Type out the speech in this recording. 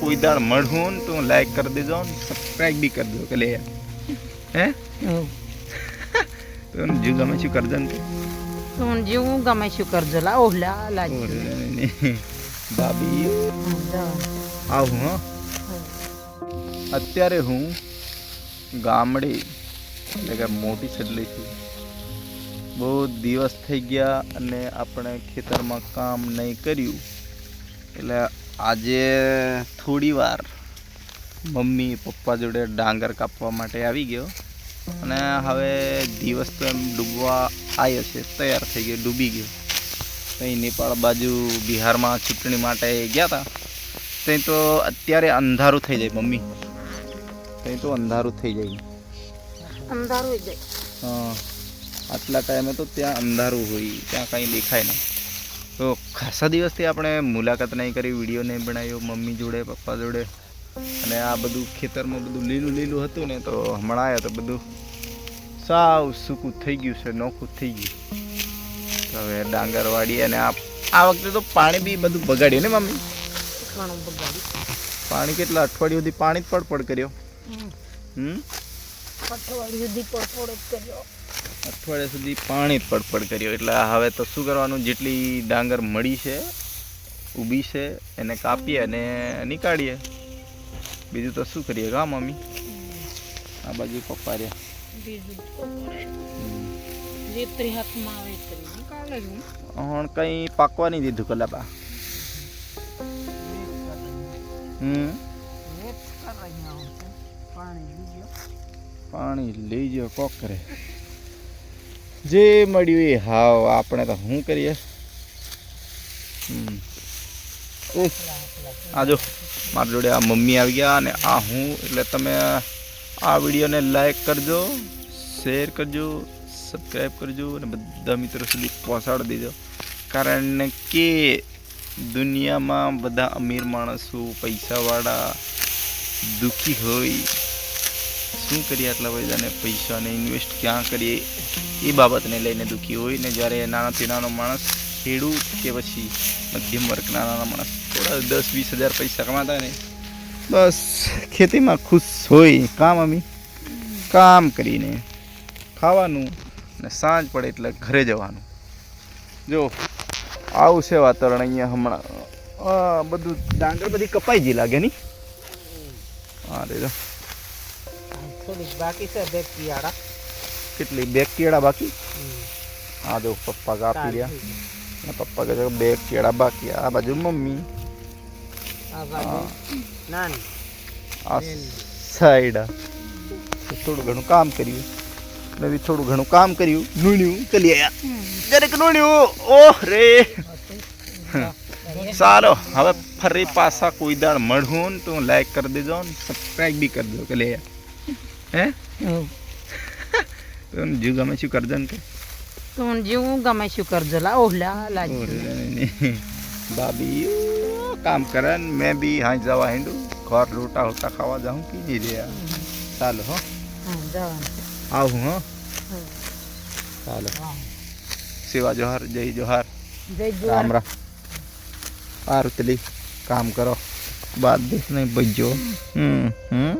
કોઈ દાળ મળું ને તો લાઈક કરી દેજો ને સબસ્ક્રાઈબ બી કરી દો કે લે. હે? તું જીવ ગમે શું કરજો ને તું. જીવ ગમે શું કરજો? લા ઓલા લાજી ભાભી. આવું હો. અત્યારે હું ગામડે એટલે કે મોટી સડલીથી બહુ દિવસ થઈ ગયા અને આપણે ખેતરમાં કામ નહીં કર્યું. એટલે આજે થોડી વાર મમ્મી પપ્પા જોડે ડાંગર કાપવા માટે આવી ગયો. અને હવે દિવસ તો એમ ડૂબવા આવ્યો છે તૈયાર થઈ ગયો ડૂબી ગયો. અહીં નેપાળ બાજુ બિહારમાં ચૂંટણી માટે ગયા હતા ત્યાં તો અત્યારે અંધારું થઈ જાય મમ્મી. ત્યાં તો અંધારું થઈ જાય. અંધારું જાય. હા આટલા ટાઈમે તો ત્યાં અંધારું હોય ત્યાં કંઈ દેખાય નહીં. તો ખાસા દિવસથી આપણે મુલાકાત નહીં કરી વીડિયો નહીં બનાવ્યો મમ્મી જોડે પપ્પા જોડે. અને આ બધું ખેતરમાં બધું લીલું લીલું હતું ને તો હમણાં આવ્યા તો બધું સાવ સૂકું થઈ ગયું છે નોખું થઈ ગયું. તો હવે ડાંગર વાળી અને આ આ વખતે તો પાણી બી બધું બગાડ્યું ને મમ્મી? પાણી કેટલા અઠવાડિયું સુધી પાણી જ પડપડ કર્યો? હમ. અઠવાડિયું સુધી પડપડ કર્યો. અઠવાડિયા સુધી પાણી પડપડ કર્યો. એટલે હવે તો શું કરવાનું? જેટલી ડાંગર મળી છે ઊભી છે એને કાપીએ અને નીકાળીએ. બીજું તો શું કરીએ? કા મમ્મી? આ બાજુ પપ્પા હું હણ કંઈ પાકવા નહીં દીધું કલાબા હમ? પાણી પાણી લઈ ગયો કોક કરે જે મળ્યું એ, હાવ, આપણે તો શું કરીએ? આ જો, મારી જોડે આ મમ્મી આવી ગયા અને આ હું, એટલે તમે આ વિડીયોને લાઈક કરજો શેર કરજો સબસ્ક્રાઈબ કરજો અને બધા મિત્રો સુધી પહોંચાડી દેજો. કારણ કે દુનિયામાં બધા અમીર માણસો, પૈસાવાળા દુઃખી હોય. શું કરીએ આટલા બધાને પૈસાને ઇન્વેસ્ટ ક્યાં કરીએ? એ બાબતને લઈને દુઃખી હોય ને જ્યારે નાનાથી નાનો માણસ ખેડૂત કે પછી મધ્યમ વર્ગના નાના માણસ થોડા દસ વીસ હજાર પૈસા કમાતા ને, બસ ખેતીમાં ખુશ હોય, કામ અમી, કામ કરીને ખાવાનું ને સાંજ પડે એટલે ઘરે જવાનું. જો, આવું છે વાતાવરણ અહીંયા હમણાં. બધું ડાંગર બધી કપાઈ ગઈ લાગે નહીં હા રે બાકી છે, બે કેટલી બે કેળા બાકી? આ જો પપ્પા કાપી રહ્યા. પપ્પા કહે બે કેળા બાકી આ બાજુ મમ્મી. આ સાઈડ થોડું ઘણું કામ કર્યું. મેં થોડું ઘણું કામ કર્યું. નૂણ્યું ચલી આવ્યા દરેક નૂણ્યું. ઓહ રે. સારો. હવે ફરી પાછા કોઈ દાળ મળું તો લાઈક કરી દેજો ને સબસ્ક્રાઈબ બી કરી દો કે લે હે? તો જો ગમે શું કરજો ને કે તું જેવું ગમે શું કરજો લા ઓહલા લાજી ઓરે ભાભી કામ કરે ને મેં બી હા જવા હિંડું ઘર રોટા હોટા ખાવા જાઉં કે નહીં રહ્યા ચાલો હો જવાનું આવું હો ચાલો સેવા જોહાર જય જોહાર જય રામ જુવાર રામ સારું ચલી કામ કરો બાદ દેશ નહીં બજો હમ હમ